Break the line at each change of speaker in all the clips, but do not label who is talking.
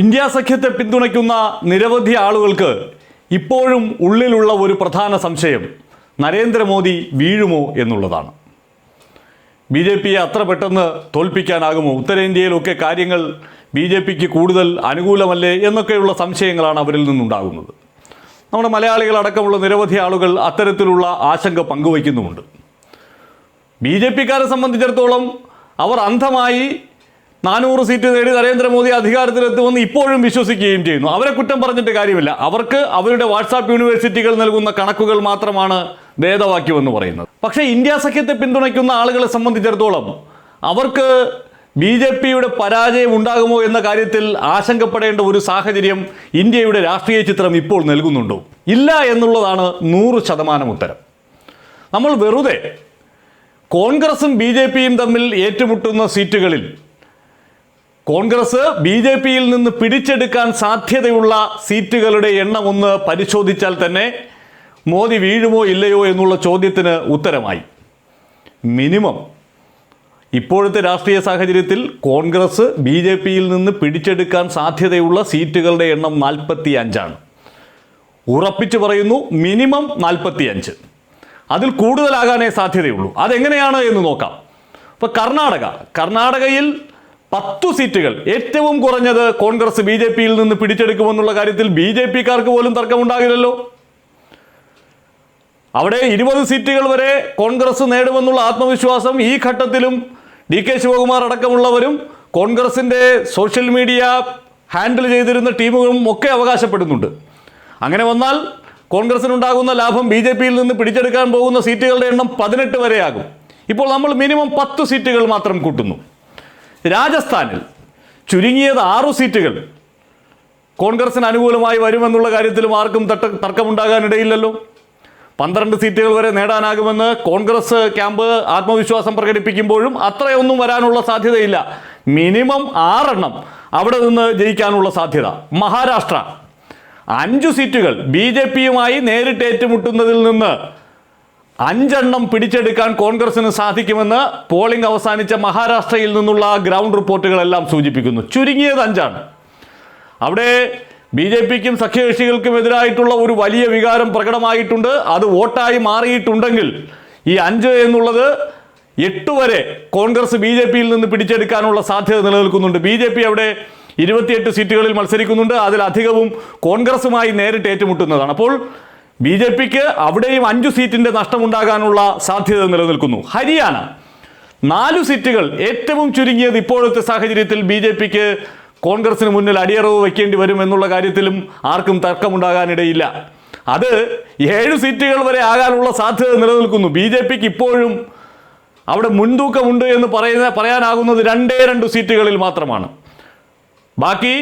India സഖ്യത്തെ പിന്തുണയ്ക്കുന്ന നിരവധി ആളുകൾക്ക് ഇപ്പോഴും ഉള്ളിലുള്ള ഒരു പ്രധാന സംശയം നരേന്ദ്രമോദി വീഴുമോ എന്നുള്ളതാണ്. ബി ജെ പിയെ അത്ര പെട്ടെന്ന് തോൽപ്പിക്കാനാകുമോ? ഉത്തരേന്ത്യയിലൊക്കെ കാര്യങ്ങൾ ബി ജെ പിക്ക് കൂടുതൽ അനുകൂലമല്ലേ എന്നൊക്കെയുള്ള സംശയങ്ങളാണ് അവരിൽ നിന്നുണ്ടാകുന്നത്. നമ്മുടെ മലയാളികളടക്കമുള്ള നിരവധി ആളുകൾ അത്തരത്തിലുള്ള ആശങ്ക പങ്കുവയ്ക്കുന്നുമുണ്ട്. ബി ജെ പിക്കാരെ സംബന്ധിച്ചിടത്തോളം അവർ അന്ധമായി നാനൂറ് സീറ്റ് നേടി നരേന്ദ്രമോദി അധികാരത്തിലെത്തുമെന്ന് ഇപ്പോഴും വിശ്വസിക്കുകയും ചെയ്യുന്നു. അവരെ കുറ്റം പറഞ്ഞിട്ട് കാര്യമില്ല. അവർക്ക് അവരുടെ വാട്സാപ്പ് യൂണിവേഴ്സിറ്റികൾ നൽകുന്ന കണക്കുകൾ മാത്രമാണ് വേദവാക്യമെന്ന് പറയുന്നത്. പക്ഷേ ഇന്ത്യ സഖ്യത്തെ പിന്തുണയ്ക്കുന്ന ആളുകളെ സംബന്ധിച്ചിടത്തോളം അവർക്ക് ബി ജെ പിയുടെ പരാജയം ഉണ്ടാകുമോ എന്ന കാര്യത്തിൽ ആശങ്കപ്പെടേണ്ട ഒരു സാഹചര്യം ഇന്ത്യയുടെ രാഷ്ട്രീയ ചിത്രം ഇപ്പോൾ നൽകുന്നുണ്ടോ. ഇല്ല എന്നുള്ളതാണ് നൂറ് ശതമാനം ഉത്തരം. നമ്മൾ വെറുതെ കോൺഗ്രസും ബി ജെ പിയും തമ്മിൽ ഏറ്റുമുട്ടുന്ന സീറ്റുകളിൽ കോൺഗ്രസ് ബി ജെ പിയിൽ നിന്ന് പിടിച്ചെടുക്കാൻ സാധ്യതയുള്ള സീറ്റുകളുടെ എണ്ണം ഒന്ന് പരിശോധിച്ചാൽ തന്നെ മോദി വീഴുമോ ഇല്ലയോ എന്നുള്ള ചോദ്യത്തിന് ഉത്തരമായി. മിനിമം ഇപ്പോഴത്തെ രാഷ്ട്രീയ സാഹചര്യത്തിൽ കോൺഗ്രസ് ബി ജെ പിയിൽ നിന്ന് പിടിച്ചെടുക്കാൻ സാധ്യതയുള്ള സീറ്റുകളുടെ എണ്ണം നാൽപ്പത്തി അഞ്ചാണ് ഉറപ്പിച്ചു പറയുന്നു മിനിമം നാൽപ്പത്തി അഞ്ച് അതിൽ കൂടുതലാകാനേ സാധ്യതയുള്ളൂ. അതെങ്ങനെയാണ് എന്ന് നോക്കാം. ഇപ്പോൾ കർണാടക. കർണാടകയിൽ പത്തു സീറ്റുകൾ. ഏറ്റവും കുറഞ്ഞത് കോൺഗ്രസ് ബി ജെ പിയിൽ നിന്ന് പിടിച്ചെടുക്കുമെന്നുള്ള കാര്യത്തിൽ ബി ജെ പിക്കാർക്ക് പോലും തർക്കമുണ്ടാകില്ലല്ലോ. അവിടെ ഇരുപത് സീറ്റുകൾ വരെ കോൺഗ്രസ് നേടുമെന്നുള്ള ആത്മവിശ്വാസം ഈ ഘട്ടത്തിലും ഡി കെ ശിവകുമാർ അടക്കമുള്ളവരും കോൺഗ്രസിന്റെ സോഷ്യൽ മീഡിയ ഹാൻഡിൽ ചെയ്തിരുന്ന ടീമുകളും ഒക്കെ അവകാശപ്പെടുന്നുണ്ട്. അങ്ങനെ വന്നാൽ കോൺഗ്രസിനുണ്ടാകുന്ന ലാഭം ബി ജെ പിയിൽ നിന്ന് പിടിച്ചെടുക്കാൻ പോകുന്ന സീറ്റുകളുടെ എണ്ണം പതിനെട്ട് വരെയാകും. ഇപ്പോൾ നമ്മൾ മിനിമം പത്ത് സീറ്റുകൾ മാത്രം കൂട്ടുന്നു. രാജസ്ഥാനിൽ ചുരുങ്ങിയത് ആറു സീറ്റുകൾ. കോൺഗ്രസിന് അനുകൂലമായി വരുമെന്നുള്ള കാര്യത്തിലും ആർക്കും തട്ട തർക്കമുണ്ടാകാനിടയില്ലല്ലോ. പന്ത്രണ്ട് സീറ്റുകൾ വരെ നേടാനാകുമെന്ന് കോൺഗ്രസ് ക്യാമ്പ് ആത്മവിശ്വാസം പ്രകടിപ്പിക്കുമ്പോഴും അത്രയൊന്നും വരാനുള്ള സാധ്യതയില്ല. മിനിമം ആറെണ്ണം അവിടെ നിന്ന് ജയിക്കാനുള്ള സാധ്യത. മഹാരാഷ്ട്ര. അഞ്ചു സീറ്റുകൾ ബി ജെ പിയുമായി നേരിട്ട് ഏറ്റുമുട്ടുന്നതിൽ നിന്ന് അഞ്ചെണ്ണം പിടിച്ചെടുക്കാൻ കോൺഗ്രസിന് സാധിക്കുമെന്ന് പോളിംഗ് അവസാനിച്ച മഹാരാഷ്ട്രയിൽ നിന്നുള്ള ഗ്രൗണ്ട് റിപ്പോർട്ടുകളെല്ലാം സൂചിപ്പിക്കുന്നു. ചുരുങ്ങിയത് അഞ്ചാണ്. അവിടെ ബി ജെ പിക്കും സഖ്യകക്ഷികൾക്കും എതിരായിട്ടുള്ള ഒരു വലിയ വികാരം പ്രകടമായിട്ടുണ്ട്. അത് വോട്ടായി മാറിയിട്ടുണ്ടെങ്കിൽ ഈ അഞ്ച് എന്നുള്ളത് എട്ട് വരെ കോൺഗ്രസ് ബി ജെ പിയിൽ നിന്ന് പിടിച്ചെടുക്കാനുള്ള സാധ്യത നിലനിൽക്കുന്നുണ്ട്. ബി ജെ പി അവിടെ ഇരുപത്തിയെട്ട് സീറ്റുകളിൽ മത്സരിക്കുന്നുണ്ട്. അതിലധികവും കോൺഗ്രസുമായി നേരിട്ട് ഏറ്റുമുട്ടുന്നതാണ്. അപ്പോൾ ബി ജെ പിക്ക് അവിടെയും അഞ്ചു സീറ്റിന്റെ നഷ്ടമുണ്ടാകാനുള്ള സാധ്യത നിലനിൽക്കുന്നു. ഹരിയാന നാലു സീറ്റുകൾ ഏറ്റവും ചുരുങ്ങിയത് ഇപ്പോഴത്തെ സാഹചര്യത്തിൽ ബി ജെ പിക്ക് കോൺഗ്രസിന് മുന്നിൽ അടിയറവ് വയ്ക്കേണ്ടി വരും എന്നുള്ള കാര്യത്തിലും ആർക്കും തർക്കമുണ്ടാകാനിടയില്ല. അത് ഏഴ് സീറ്റുകൾ വരെ ആകാനുള്ള സാധ്യത നിലനിൽക്കുന്നു. ബി ജെ പിക്ക് ഇപ്പോഴും അവിടെ മുൻതൂക്കമുണ്ട് എന്ന് പറയുന്ന പറയാനാകുന്നത് രണ്ടേ രണ്ട് സീറ്റുകളിൽ മാത്രമാണ്. ബാക്കി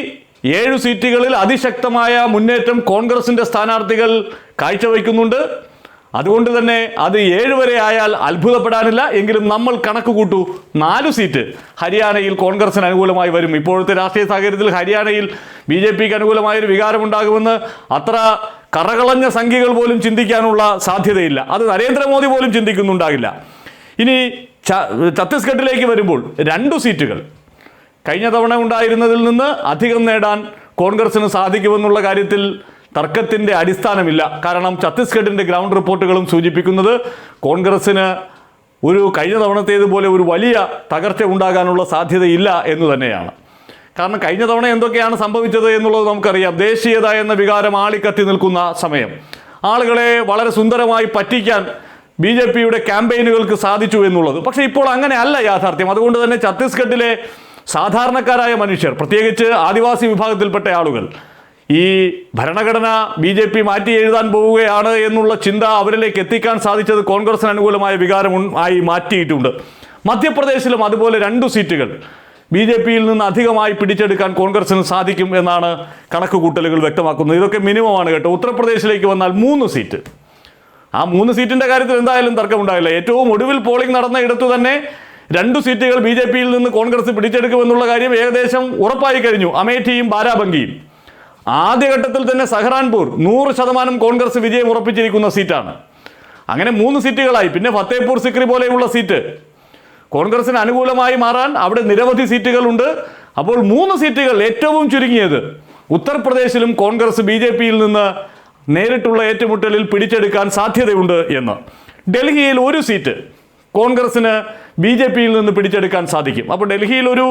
ഏഴ് സീറ്റുകളിൽ അതിശക്തമായ മുന്നേറ്റം കോൺഗ്രസിന്റെ സ്ഥാനാർത്ഥികൾ കാഴ്ചവെക്കുന്നുണ്ട് അതുകൊണ്ട് തന്നെ അത് ഏഴ് വരെ ആയാൽ അത്ഭുതപ്പെടാനില്ല. എങ്കിലും നമ്മൾ കണക്ക് കൂട്ടു. നാല് സീറ്റ് ഹരിയാനയിൽ കോൺഗ്രസിന് അനുകൂലമായി വരും. ഇപ്പോഴത്തെ രാഷ്ട്രീയ സാഹചര്യത്തിൽ ഹരിയാനയിൽ ബി ജെ പിക്ക് അനുകൂലമായൊരു വികാരമുണ്ടാകുമെന്ന് അത്ര കറകളഞ്ഞ സംഖ്യകൾ പോലും ചിന്തിക്കാനുള്ള സാധ്യതയില്ല. അത് നരേന്ദ്രമോദി പോലും ചിന്തിക്കുന്നുണ്ടാകില്ല. ഇനി ഛത്തീസ്ഗഡിലേക്ക് വരുമ്പോൾ രണ്ടു സീറ്റുകൾ. കഴിഞ്ഞ തവണ ഉണ്ടായിരുന്നതിൽ നിന്ന് അധികം നേടാൻ കോൺഗ്രസിന് സാധിക്കുമെന്നുള്ള കാര്യത്തിൽ തർക്കത്തിന്റെ അടിസ്ഥാനമില്ല. കാരണം ഛത്തീസ്ഗഡിന്റെ ഗ്രൗണ്ട് റിപ്പോർട്ടുകളും സൂചിപ്പിക്കുന്നത് കോൺഗ്രസിന് ഒരു കഴിഞ്ഞ തവണത്തേതുപോലെ ഒരു വലിയ തകർച്ച ഉണ്ടാകാനുള്ള സാധ്യതയില്ല എന്ന് തന്നെയാണ്. കാരണം കഴിഞ്ഞ തവണ എന്തൊക്കെയാണ് സംഭവിച്ചത് എന്നുള്ളത് നമുക്കറിയാം. ദേശീയത എന്ന വികാരം ആളിക്കത്തി നിൽക്കുന്ന സമയം. ആളുകളെ വളരെ സുന്ദരമായി പറ്റിക്കാൻ ബി ജെ പിയുടെ ക്യാമ്പയിനുകൾക്ക് സാധിച്ചു എന്നുള്ളത്. പക്ഷേ ഇപ്പോൾ അങ്ങനെ അല്ല യാഥാർത്ഥ്യം. അതുകൊണ്ട് തന്നെ ഛത്തീസ്ഗഡിലെ സാധാരണക്കാരായ മനുഷ്യർ പ്രത്യേകിച്ച് ആദിവാസി വിഭാഗത്തിൽപ്പെട്ട ആളുകൾ ഈ ഭരണഘടന ബി ജെ പി മാറ്റി എഴുതാൻ പോവുകയാണ് എന്നുള്ള ചിന്ത അവരിലേക്ക് എത്തിക്കാൻ സാധിച്ചത് കോൺഗ്രസിന് അനുകൂലമായ വികാരം ആയി മാറ്റിയിട്ടുണ്ട്. മധ്യപ്രദേശിലും അതുപോലെ രണ്ടു സീറ്റുകൾ ബി ജെ പിയിൽ നിന്ന് അധികമായി പിടിച്ചെടുക്കാൻ കോൺഗ്രസിന് സാധിക്കും എന്നാണ് കണക്കുകൂട്ടലുകൾ വ്യക്തമാക്കുന്നത്. ഇതൊക്കെ മിനിമമാണ് കേട്ടോ. ഉത്തർപ്രദേശിലേക്ക് വന്നാൽ മൂന്ന് സീറ്റ്. ആ മൂന്ന് സീറ്റിന്റെ കാര്യത്തിൽ എന്തായാലും തർക്കമുണ്ടായില്ല ഏറ്റവും ഒടുവിൽ പോളിംഗ് നടന്ന ഇടത്തു തന്നെ രണ്ടു സീറ്റുകൾ ബി ജെ പിയിൽ നിന്ന് കോൺഗ്രസ് പിടിച്ചെടുക്കുമെന്നുള്ള കാര്യം ഏകദേശം ഉറപ്പായി കഴിഞ്ഞു. അമേഠിയും ബാരാബങ്കിയും. ആദ്യഘട്ടത്തിൽ തന്നെ സഹറാൻപൂർ നൂറ് ശതമാനം കോൺഗ്രസ് വിജയം ഉറപ്പിച്ചിരിക്കുന്ന സീറ്റാണ്. അങ്ങനെ മൂന്ന് സീറ്റുകളായി. പിന്നെ ഫത്തേപൂർ സിക്രി പോലെയുള്ള സീറ്റ്. കോൺഗ്രസിന് അനുകൂലമായി മാറാൻ അവിടെ നിരവധി സീറ്റുകളുണ്ട്. അപ്പോൾ മൂന്ന് സീറ്റുകൾ ഏറ്റവും ചുരുങ്ങിയത് ഉത്തർപ്രദേശിലും കോൺഗ്രസ് ബി ജെ പിയിൽ നിന്ന് നേരിട്ടുള്ള ഏറ്റുമുട്ടലിൽ പിടിച്ചെടുക്കാൻ സാധ്യതയുണ്ട് എന്ന്. ഡൽഹിയിൽ ഒരു സീറ്റ്. കോൺഗ്രസിന് ബി ജെ പിയിൽ നിന്ന് പിടിച്ചെടുക്കാൻ സാധിക്കും. അപ്പോൾ ഡൽഹിയിൽ ഒരു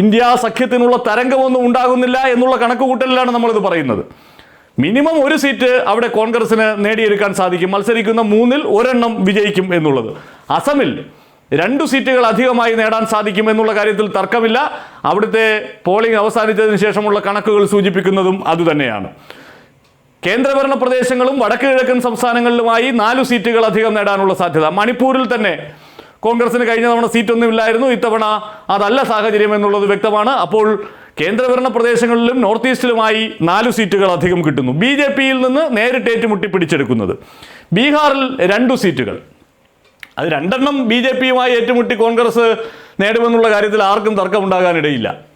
ഇന്ത്യ സഖ്യത്തിനുള്ള തരംഗമൊന്നും ഉണ്ടാകുന്നില്ല എന്നുള്ള കണക്കുകൂട്ടലിലാണ് നമ്മളിത് പറയുന്നത്. മിനിമം ഒരു സീറ്റ് അവിടെ കോൺഗ്രസിന് നേടിയെടുക്കാൻ സാധിക്കും. മത്സരിക്കുന്ന മൂന്നിൽ ഒരെണ്ണം വിജയിക്കും എന്നുള്ളത്. അസമിൽ രണ്ടു സീറ്റുകൾ അധികമായി നേടാൻ സാധിക്കും എന്നുള്ള കാര്യത്തിൽ തർക്കമില്ല. അവിടുത്തെ പോളിംഗ് അവസാനിച്ചതിന് ശേഷമുള്ള കണക്കുകൾ സൂചിപ്പിക്കുന്നതും അതുതന്നെയാണ്. കേന്ദ്രഭരണ പ്രദേശങ്ങളും വടക്ക് കിഴക്കൻ സംസ്ഥാനങ്ങളിലുമായി നാലു സീറ്റുകൾ അധികം നേടാനുള്ള സാധ്യത. മണിപ്പൂരിൽ തന്നെ കോൺഗ്രസിന് കഴിഞ്ഞ തവണ സീറ്റൊന്നും ഇല്ലായിരുന്നു. ഇത്തവണ അതല്ല സാഹചര്യം എന്നുള്ളത് വ്യക്തമാണ്. അപ്പോൾ കേന്ദ്രഭരണ പ്രദേശങ്ങളിലും നോർത്ത് ഈസ്റ്റിലുമായി നാലു സീറ്റുകൾ അധികം കിട്ടുന്നു. ബി ജെ പിയിൽ നിന്ന് നേരിട്ട് ഏറ്റുമുട്ടി പിടിച്ചെടുക്കുന്നത് ബീഹാറിൽ രണ്ടു സീറ്റുകൾ. അത് രണ്ടെണ്ണം ബി ജെ പിയുമായി ഏറ്റുമുട്ടി കോൺഗ്രസ് നേടുമെന്നുള്ള കാര്യത്തിൽ ആർക്കും തർക്കമുണ്ടാകാനിടയില്ല.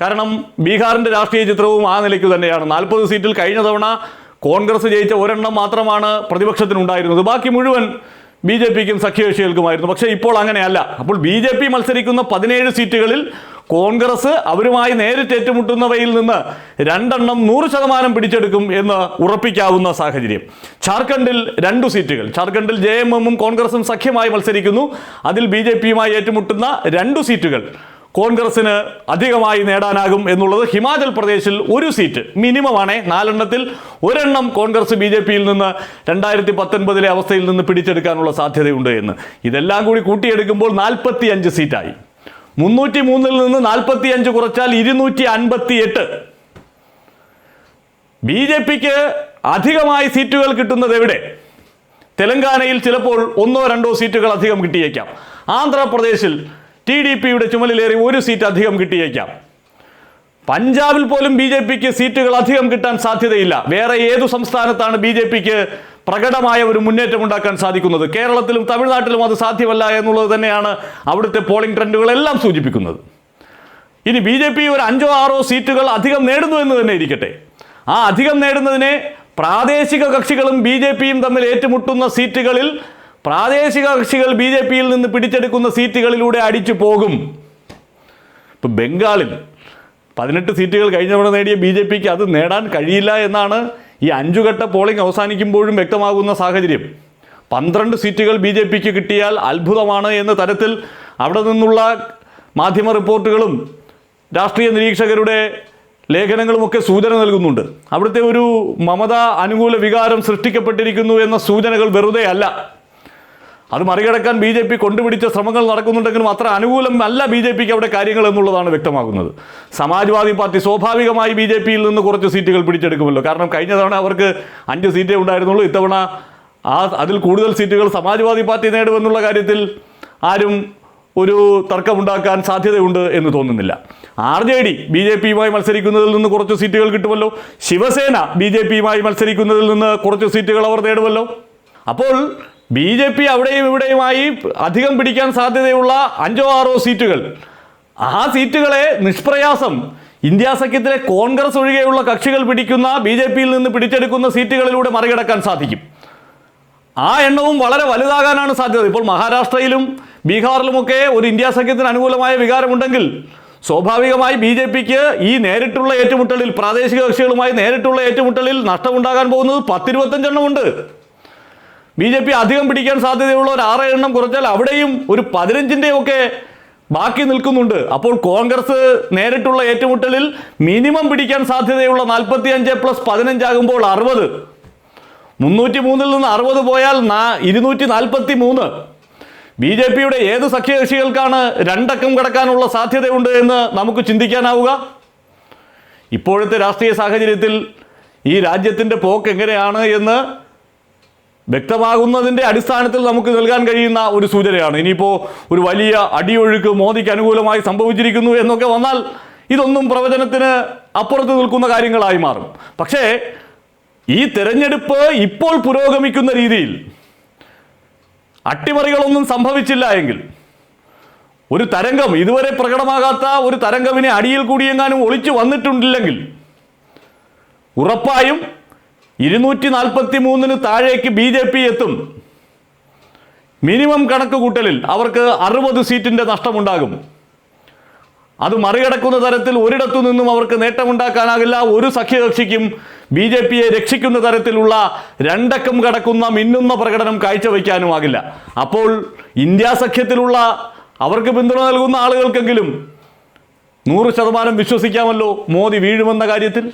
കാരണം ബീഹാറിന്റെ രാഷ്ട്രീയ ചിത്രവും ആ നിലയ്ക്ക് തന്നെയാണ്. നാൽപ്പത് സീറ്റിൽ കഴിഞ്ഞ തവണ കോൺഗ്രസ് ജയിച്ച ഒരെണ്ണം മാത്രമാണ് പ്രതിപക്ഷത്തിനുണ്ടായിരുന്നത്. ബാക്കി മുഴുവൻ ബി ജെ പിക്കും സഖ്യകക്ഷികൾക്കുമായിരുന്നു. പക്ഷേ ഇപ്പോൾ അങ്ങനെയല്ല. അപ്പോൾ ബി ജെ പി മത്സരിക്കുന്ന പതിനേഴ് സീറ്റുകളിൽ കോൺഗ്രസ് അവരുമായി നേരിട്ട് ഏറ്റുമുട്ടുന്നവയിൽ നിന്ന് രണ്ടെണ്ണം നൂറ് ശതമാനം പിടിച്ചെടുക്കും എന്ന് ഉറപ്പിക്കാവുന്ന സാഹചര്യം. ഝാർഖണ്ഡിൽ രണ്ടു സീറ്റുകൾ. ഝാർഖണ്ഡിൽ ജെ എം എമ്മും കോൺഗ്രസും സഖ്യമായി മത്സരിക്കുന്നു. അതിൽ ബി ജെ പിയുമായി ഏറ്റുമുട്ടുന്ന രണ്ടു സീറ്റുകൾ. കോൺഗ്രസിന് അധികമായി നേടാനാകും എന്നുള്ളത് ഹിമാചൽ പ്രദേശിൽ ഒരു സീറ്റ് മിനിമമാണ് നാലെണ്ണത്തിൽ ഒരെണ്ണം കോൺഗ്രസ് ബി ജെ പിയിൽ നിന്ന് രണ്ടായിരത്തി പത്തൊൻപതിലെ അവസ്ഥയിൽ നിന്ന് പിടിച്ചെടുക്കാനുള്ള സാധ്യതയുണ്ട് എന്ന്. ഇതെല്ലാം കൂടി കൂട്ടിയെടുക്കുമ്പോൾ നാൽപ്പത്തി അഞ്ച് സീറ്റായി. മുന്നൂറ്റി മൂന്നിൽ നിന്ന് നാൽപ്പത്തി അഞ്ച് കുറച്ചാൽ ഇരുന്നൂറ്റി അൻപത്തി എട്ട് ബി ജെ പിക്ക് അധികമായി സീറ്റുകൾ കിട്ടുന്നത് എവിടെ? തെലങ്കാനയിൽ ചിലപ്പോൾ ഒന്നോ രണ്ടോ സീറ്റുകൾ അധികം കിട്ടിയേക്കാം. ആന്ധ്രാപ്രദേശിൽ ടി ഡി പിയുടെ ചുമലിലേറി ഒരു സീറ്റ് അധികം കിട്ടിയേക്കാം. പഞ്ചാബിൽ പോലും ബി ജെ പിക്ക് സീറ്റുകൾ അധികം കിട്ടാൻ സാധ്യതയില്ല. വേറെ ഏതു സംസ്ഥാനത്താണ് ബി ജെ പിക്ക് പ്രകടമായ ഒരു മുന്നേറ്റം ഉണ്ടാക്കാൻ സാധിക്കുന്നത്? കേരളത്തിലും തമിഴ്നാട്ടിലും അത് സാധ്യമല്ല എന്നുള്ളത് തന്നെയാണ് അവിടുത്തെ പോളിംഗ് ട്രെൻഡുകളെല്ലാം സൂചിപ്പിക്കുന്നത്. ഇനി ബി ജെ പി ഒരു അഞ്ചോ ആറോ സീറ്റുകൾ അധികം നേടുന്നു എന്ന് തന്നെ ഇരിക്കട്ടെ. ആ അധികം നേടുന്നതിനെ പ്രാദേശിക കക്ഷികളും ബി ജെ പിയും തമ്മിൽ ഏറ്റുമുട്ടുന്ന സീറ്റുകളിൽ പ്രാദേശിക കക്ഷികൾ ബി ജെ പിയിൽ നിന്ന് പിടിച്ചെടുക്കുന്ന സീറ്റുകളിലൂടെ അടിച്ചു പോകും. ഇപ്പം ബംഗാളിൽ പതിനെട്ട് സീറ്റുകൾ കഴിഞ്ഞ തവണ നേടിയ ബി ജെ പിക്ക് അത് നേടാൻ കഴിയില്ല എന്നാണ് ഈ അഞ്ചുഘട്ട പോളിംഗ് അവസാനിക്കുമ്പോഴും വ്യക്തമാകുന്ന സാഹചര്യം. പന്ത്രണ്ട് സീറ്റുകൾ ബി ജെ പിക്ക് കിട്ടിയാൽ അത്ഭുതമാണ് എന്ന തരത്തിൽ അവിടെ നിന്നുള്ള മാധ്യമ റിപ്പോർട്ടുകളും രാഷ്ട്രീയ നിരീക്ഷകരുടെ ലേഖനങ്ങളുമൊക്കെ സൂചന നൽകുന്നുണ്ട്. അവിടുത്തെ ഒരു മമത അനുകൂല വികാരം സൃഷ്ടിക്കപ്പെട്ടിരിക്കുന്നു എന്ന സൂചനകൾ വെറുതെ അല്ല. അത് മറികടക്കാൻ ബി ജെ പി കൊണ്ടുപിടിച്ച ശ്രമങ്ങൾ നടക്കുന്നുണ്ടെങ്കിലും അത്ര അനുകൂലം അല്ല ബി ജെ പിക്ക് അവിടെ കാര്യങ്ങൾ എന്നുള്ളതാണ് വ്യക്തമാകുന്നത്. സമാജ്വാദി പാർട്ടി സ്വാഭാവികമായി ബി ജെ പിയിൽ നിന്ന് കുറച്ച് സീറ്റുകൾ പിടിച്ചെടുക്കുമല്ലോ. കാരണം കഴിഞ്ഞ തവണ അവർക്ക് അഞ്ച് സീറ്റേ ഉണ്ടായിരുന്നുള്ളൂ. ഇത്തവണ ആ അതിൽ കൂടുതൽ സീറ്റുകൾ സമാജ്വാദി പാർട്ടി നേടുമെന്നുള്ള കാര്യത്തിൽ ആരും ഒരു തർക്കമുണ്ടാക്കാൻ സാധ്യതയുണ്ട് എന്ന് തോന്നുന്നില്ല. R J D B J പിയുമായി മത്സരിക്കുന്നതിൽ നിന്ന് കുറച്ച് സീറ്റുകൾ കിട്ടുമല്ലോ. ശിവസേന ബി ജെ പിയുമായി മത്സരിക്കുന്നതിൽ നിന്ന് കുറച്ച് സീറ്റുകൾ അവർ നേടുമല്ലോ. അപ്പോൾ ബി ജെ പി അവിടെയും ഇവിടെയുമായി അധികം പിടിക്കാൻ സാധ്യതയുള്ള അഞ്ചോ ആറോ സീറ്റുകൾ. ആ സീറ്റുകളെ നിഷ്പ്രയാസം ഇന്ത്യ സഖ്യത്തിലെ കോൺഗ്രസ് ഒഴികെയുള്ള കക്ഷികൾ പിടിക്കുന്ന ബി ജെ പിയിൽ നിന്ന് പിടിച്ചെടുക്കുന്ന സീറ്റുകളിലൂടെ മറികടക്കാൻ സാധിക്കും. ആ എണ്ണവും വളരെ വലുതാകാനാണ് സാധ്യത. ഇപ്പോൾ മഹാരാഷ്ട്രയിലും ബീഹാറിലുമൊക്കെ ഒരു ഇന്ത്യ സഖ്യത്തിന് അനുകൂലമായ വികാരമുണ്ടെങ്കിൽ സ്വാഭാവികമായി ബി ജെ പിക്ക് ഈ നേരിട്ടുള്ള ഏറ്റുമുട്ടലിൽ പ്രാദേശിക കക്ഷികളുമായി നേരിട്ടുള്ള ഏറ്റുമുട്ടലിൽ നഷ്ടമുണ്ടാകാൻ പോകുന്നത് പത്തിരുപത്തഞ്ചെണ്ണമുണ്ട് ബി ജെ പി അധികം പിടിക്കാൻ സാധ്യതയുള്ള ഒരു ആറ് എണ്ണം കുറച്ചാൽ അവിടെയും ഒരു പതിനഞ്ചിന്റെ ഒക്കെ ബാക്കി നിൽക്കുന്നുണ്ട്. അപ്പോൾ കോൺഗ്രസ് നേരിട്ടുള്ള ഏറ്റുമുട്ടലിൽ മിനിമം പിടിക്കാൻ സാധ്യതയുള്ള നാൽപ്പത്തി അഞ്ച് പ്ലസ് പതിനഞ്ചാകുമ്പോൾ അറുപത്. മുന്നൂറ്റി മൂന്നിൽ നിന്ന് അറുപത് പോയാൽ നാ ഇരുന്നൂറ്റി നാൽപ്പത്തി മൂന്ന് ബി ജെ പിയുടെ ഏത് സഖ്യകക്ഷികൾക്കാണ് രണ്ടക്കം കടക്കാനുള്ള സാധ്യതയുണ്ട് എന്ന് നമുക്ക് ചിന്തിക്കാനാവുക. ഇപ്പോഴത്തെ രാഷ്ട്രീയ സാഹചര്യത്തിൽ ഈ രാജ്യത്തിന്റെ പോക്ക് എങ്ങനെയാണ് എന്ന് വ്യക്തമാകുന്നതിന്റെ അടിസ്ഥാനത്തിൽ നമുക്ക് നൽകാൻ കഴിയുന്ന ഒരു സൂചനയാണ്. ഇനിയിപ്പോൾ ഒരു വലിയ അടിയൊഴുക്ക് മോദിക്ക് അനുകൂലമായി സംഭവിച്ചിരിക്കുന്നു എന്നൊക്കെ വന്നാൽ ഇതൊന്നും പ്രവചനത്തിന് അപ്പുറത്ത് നിൽക്കുന്ന കാര്യങ്ങളായി മാറും. പക്ഷേ ഈ തെരഞ്ഞെടുപ്പ് ഇപ്പോൾ പുരോഗമിക്കുന്ന രീതിയിൽ അട്ടിമറികളൊന്നും സംഭവിച്ചില്ല എങ്കിൽ ഒരു തരംഗം ഇതുവരെ പ്രകടമാകാത്ത ഒരു തരംഗമിനെ അടിയിൽ കൂടിയെങ്ങാനും ഒളിച്ചു വന്നിട്ടുണ്ടില്ലെങ്കിൽ ഉറപ്പായും ഇരുന്നൂറ്റി നാൽപ്പത്തി മൂന്നിന് താഴേക്ക് ബി ജെ പി എത്തും. മിനിമം കണക്ക് കൂട്ടലിൽ അവർക്ക് അറുപത് സീറ്റിന്റെ നഷ്ടമുണ്ടാകും. അത് മറികടക്കുന്ന തരത്തിൽ ഒരിടത്തു നിന്നും അവർക്ക് നേട്ടമുണ്ടാക്കാനാകില്ല. ഒരു സഖ്യകക്ഷിക്കും ബി ജെ പിയെ രക്ഷിക്കുന്ന തരത്തിലുള്ള രണ്ടക്കം കടക്കുന്ന മിന്നുന്ന പ്രകടനം കാഴ്ചവെക്കാനുമാകില്ല അപ്പോൾ ഇന്ത്യ സഖ്യത്തിലുള്ള അവർക്ക് പിന്തുണ നൽകുന്ന ആളുകൾക്കെങ്കിലും നൂറ് ശതമാനം വിശ്വസിക്കാമല്ലോ മോദി വീഴുമെന്ന കാര്യത്തിൽ?